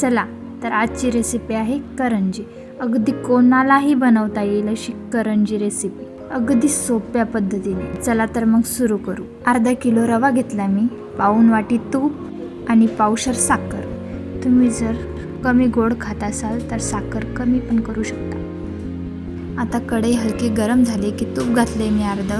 चला तर आजची रेसिपी आहे करंजी. अगदी कोणालाही बनवता येईल अशी करंजी रेसिपी अगदी सोप्या पद्धतीने. चला तर मग सुरू करू. अर्धा किलो रवा घेतला मी पाऊन वाटी तूप आणि पावशर साखर. तुम्ही जर कमी गोड खात असाल तर साखर कमी पण करू शकता. आता कढई हलकी गरम झाली की तूप घातले मी अर्ध.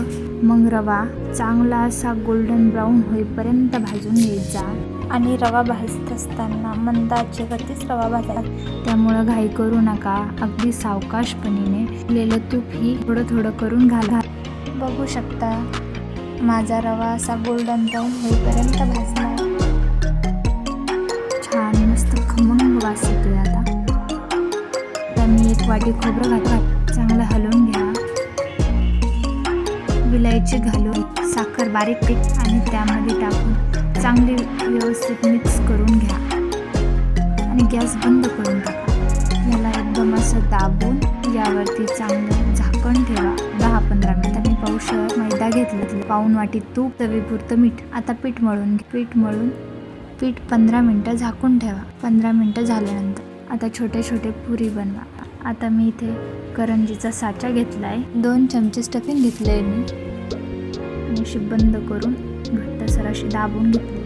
मग रवा चांगला असा गोल्डन ब्राऊन होईपर्यंत भाजून घ्यायचा. आणि रवा भाजत असताना मंद आचेवरतीच रवा भाजा. त्यामुळं घाई करू नका. अगदी सावकाशपणीने लेलं तूप ही थोडं थोडं करून घाला. बघू शकता माझा रवा असा गोल्डन ब्राऊन होईपर्यंत भाजला. छान मस्त खमंग वास येतोय आता. आता मी एक वाटी खोबरं घातला. चांगलं हलवून घ्या. विलायची घालून साखर बारीक पीठ आणि त्यामध्ये टाकून चांगली व्यवस्थित मिक्स करून घ्या. आणि गॅस बंद करून टाका. याला एकदम असं दाबून यावरती चांगलं झाकण ठेवा. दहा पंधरा मिनिटांनी पाऊस मैदा घेतला पाऊन वाटी तूप तवीपुरतं मीठ. आता पीठ मळून पीठ मळून पीठ पंधरा मिनटं झाकून ठेवा. पंधरा मिनटं झाल्यानंतर आता छोटे छोटे पुरी बनवा. आता मी इथे करंजीचा साचा घेतला आहे दोन चमचे स्टफिंग घेतलं आहे मी. आणि अशी बंद करून घट्टसर अशी दाबून घेतली.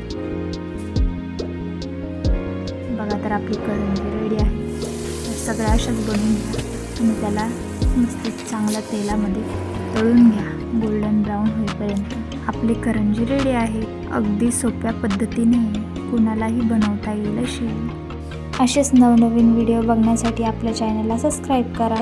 बघा तर आपली करंजी रेडी आहे. तर सगळ्या अशाच बनवून घ्या आणि त्याला मस्त चांगल्या तेलामध्ये तळून घ्या. गोल्डन ब्राऊन होईपर्यंत. आपली करंजी रेडी आहे. अगदी सोप्या पद्धतीने कुणालाही बनवता येईल अशी. असेच नवनवीन व्हिडिओ बघण्यासाठी आपल्या चॅनलला सबस्क्राईब करा.